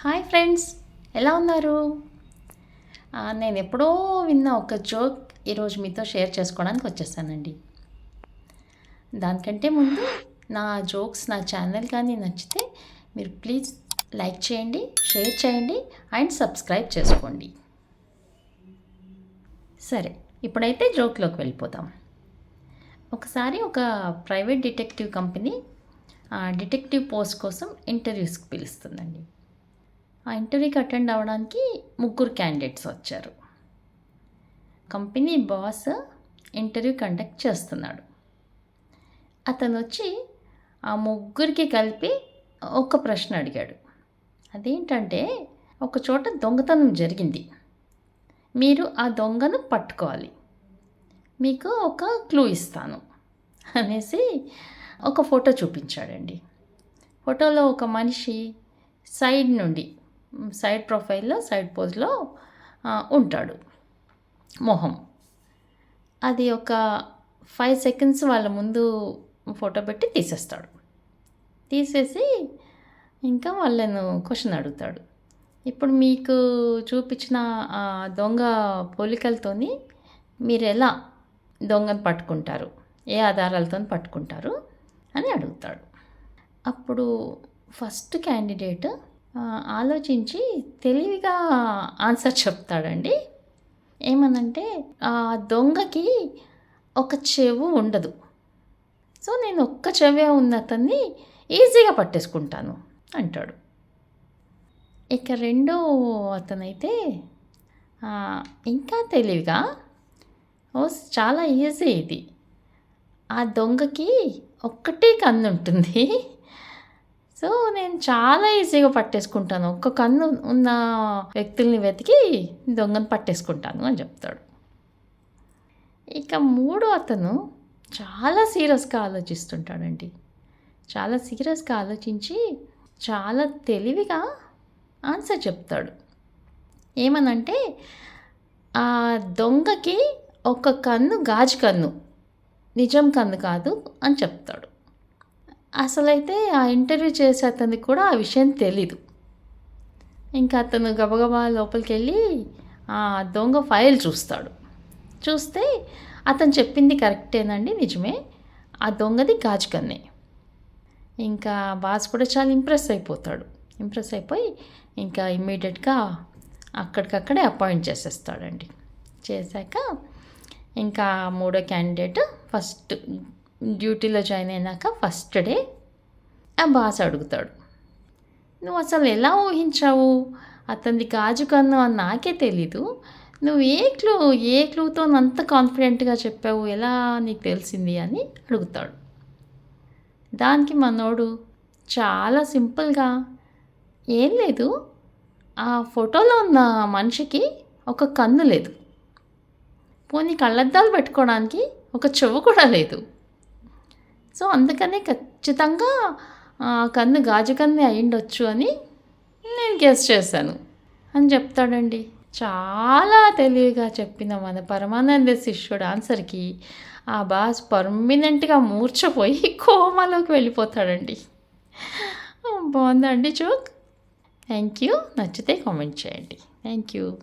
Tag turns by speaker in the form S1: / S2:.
S1: Hi friends ఎలా ఉన్నారు? నేను ఎప్పుడో విన్న ఒక జోక్ ఈరోజు మీతో షేర్ చేసుకోవడానికి వచ్చేసానండి. దానికంటే ముందు నా జోక్స్ నా ఛానల్ కానీ నచ్చితే మీరు ప్లీజ్ లైక్ చేయండి షేర్ చేయండి అండ్ సబ్స్క్రైబ్ చేసుకోండి. సరే ఇప్పుడైతే జోక్లోకి వెళ్ళిపోతాం ఒకసారి ఒక private detective company detective post కోసం ఇంటర్వ్యూస్కి పిలుస్తుందండి. ఆ ఇంటర్వ్యూకి అటెండ్ అవ్వడానికి ముగ్గురు క్యాండిడేట్స్ వచ్చారు. కంపెనీ బాస్ ఇంటర్వ్యూ కండక్ట్ చేస్తున్నాడు. అతను వచ్చి ఆ ముగ్గురికి కలిపి ఒక ప్రశ్న అడిగాడు. అదేంటంటే ఒక చోట దొంగతనం జరిగింది. మీరు ఆ దొంగను పట్టుకోవాలి. మీకు ఒక క్లూ ఇస్తాను అనేసి ఒక ఫోటో చూపించాడండి. ఫోటోలో ఒక మనిషి సైడ్ నుండి సైడ్ ప్రొఫైల్లో సైడ్ పోజ్లో ఉంటాడు. మొహం. అది ఒక ఫైవ్ సెకండ్స్ వాళ్ళ ముందు ఫోటో పెట్టి తీసేస్తాడు. తీసేసి ఇంకా వాళ్ళను క్వశ్చన్ అడుగుతాడు. ఇప్పుడు మీకు చూపించిన ఆ దొంగ పోలికలతోని మీరు ఎలా దొంగను పట్టుకుంటారు? ఏ ఆధారాలతో పట్టుకుంటారు? అని అడుగుతాడు. అప్పుడు ఫస్ట్ క్యాండిడేట్ ఆలోచించి తెలివిగా ఆన్సర్ చెప్తాడండి. ఏమనంటే ఆ దొంగకి ఒక చెవు ఉండదు. సో నేను ఒక్క చెవే ఉన్న అతన్ని ఈజీగా పట్టేసుకుంటాను అంటాడు. ఇక రెండో అతనైతే ఇంకా తెలివిగా ఓ చాలా ఈజీ ఇది. ఆ దొంగకి ఒక్కటే కన్ను ఉంటుంది సో నేను చాలా ఈజీగా పట్టేసుకుంటాను. ఒక్క కన్ను ఉన్న వ్యక్తుల్ని వెతికి దొంగను పట్టేసుకుంటాను అని చెప్తాడు. ఇక మూడో అతను చాలా సీరియస్గా ఆలోచిస్తుంటాడండి. చాలా సీరియస్గా ఆలోచించి చాలా తెలివిగా ఆన్సర్ చెప్తాడు. ఏమనంటే ఆ దొంగకి ఒక కన్ను గాజు కన్ను నిజం కన్ను కాదు అని చెప్తాడు. అసలైతే ఆ ఇంటర్వ్యూ చేసే అతనికి కూడా ఆ విషయం తెలీదు. ఇంకా అతను గబగబా లోపలికి వెళ్ళి ఆ దొంగ ఫైల్ చూస్తాడు. చూస్తే అతను చెప్పింది కరెక్టేనండి నిజమే. ఆ దొంగది గాజుకన్నే ఇంకా బాస్ కూడా చాలా ఇంప్రెస్ అయిపోతాడు. ఇంప్రెస్ అయిపోయి ఇంకా ఇమ్మీడియట్గా అక్కడికక్కడే అపాయింట్ చేసేస్తాడండి. చేశాక ఇంకా మూడో క్యాండిడేట్ ఫస్ట్ డ్యూటీలో జాయిన్ అయినాక ఫస్ట్ డే ఆ బాస్ అడుగుతాడు. నువ్వు అసలు ఎలా ఊహించావు? అతనిది గాజు కన్ను అని నాకే తెలీదు. నువ్వు ఏ క్లూ ఏ క్లూతో అంత కాన్ఫిడెంట్గా చెప్పావు? ఎలా నీకు తెలిసింది? అని అడుగుతాడు. దానికి మనోడు చాలా సింపుల్గా ఏం లేదు. ఆ ఫోటోలో ఉన్న మనిషికి ఒక కన్ను లేదు. పోనీ కళ్ళద్దాలు పెట్టుకోవడానికి ఒక చెవు కూడా లేదు. సో అందుకనే ఖచ్చితంగా ఆ కన్ను గాజు కన్ను అయ్యుండొచ్చు అని నేను గెస్ చేశాను. అని చెప్తాడండి. చాలా తెలివిగా చెప్పిన మన పరమానంద శిష్యుడు ఆన్సర్కి ఆ బాస్ పర్మనెంట్గా మూర్చపోయి కోమాలోకి వెళ్ళిపోతాడండి. బాగుందండి చూక్ జోక్? థ్యాంక్ యూ నచ్చితే కామెంట్ చేయండి. Thank you